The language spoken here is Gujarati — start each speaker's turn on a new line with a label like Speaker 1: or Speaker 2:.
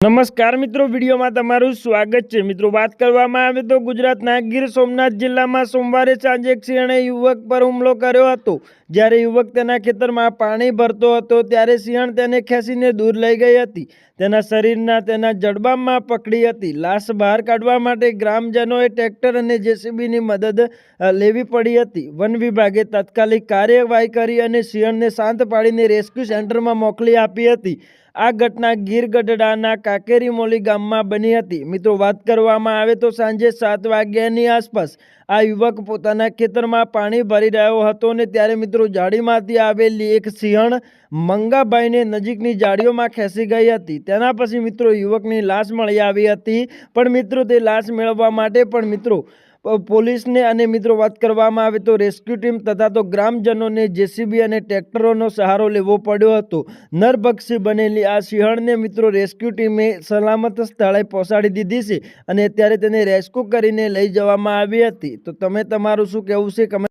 Speaker 1: નમસ્કાર મિત્રો, વિડીયોમાં તમારું સ્વાગત છે. મિત્રો, વાત કરવામાં આવે તો ગુજરાતના ગીર સોમનાથ જિલ્લામાં સોમવારે સાંજે સિંહણે યુવક પર હુમલો કર્યો હતો. જ્યારે યુવક તેના ખેતરમાં પાણી ભરતો હતો, ત્યારે સિંહણ તેને ખેંચીને દૂર લઈ ગઈ હતી. તેના શરીરના તેના જડબામાં પકડી હતી. લાશ બહાર કાઢવા માટે ગ્રામજનોએ ટ્રેક્ટર અને જેસીબીની મદદ લેવી પડી હતી. વન વિભાગે તાત્કાલિક કાર્યવાહી કરી અને સિંહણને શાંત પાડીને રેસ્ક્યુ સેન્ટરમાં મોકલી આપી હતી. આ ઘટના ગીર ગઢડાના કાકેરી મોલી ગામમાં બની હતી. મિત્રો, વાત કરવામાં આવે તો સાંજે સાત વાગ્યાની આસપાસ આ યુવક પોતાના ખેતરમાં પાણી ભરી રહ્યો હતો ને ત્યારે મિત્રો જાળીમાંથી આવેલી એક સિંહણ મંગાભાઈને નજીકની જાળીઓમાં ખેંચી ગઈ હતી. તેના પછી મિત્રો યુવકની લાશ મળી આવી હતી. પણ મિત્રો, તે લાશ મેળવવા માટે પણ મિત્રો પોલીસને અને મિત્રો વાત કરવામાં આવે તો રેસ્ક્યુ ટીમ તથા તો ગ્રામજનોને જેસીબી અને ટ્રેક્ટરોનો સહારો લેવો પડ્યો હતો. નરભક્ષી બનેલી આ સિંહણને મિત્રો રેસ્ક્યુ ટીમે સલામત સ્થળે પહોંચાડી દીધી છે અને અત્યારે તેને રેસ્ક્યુ કરીને લઈ જવામાં આવી હતી. તો તમે તમારું શું કહેવું છે? કમેન્ટ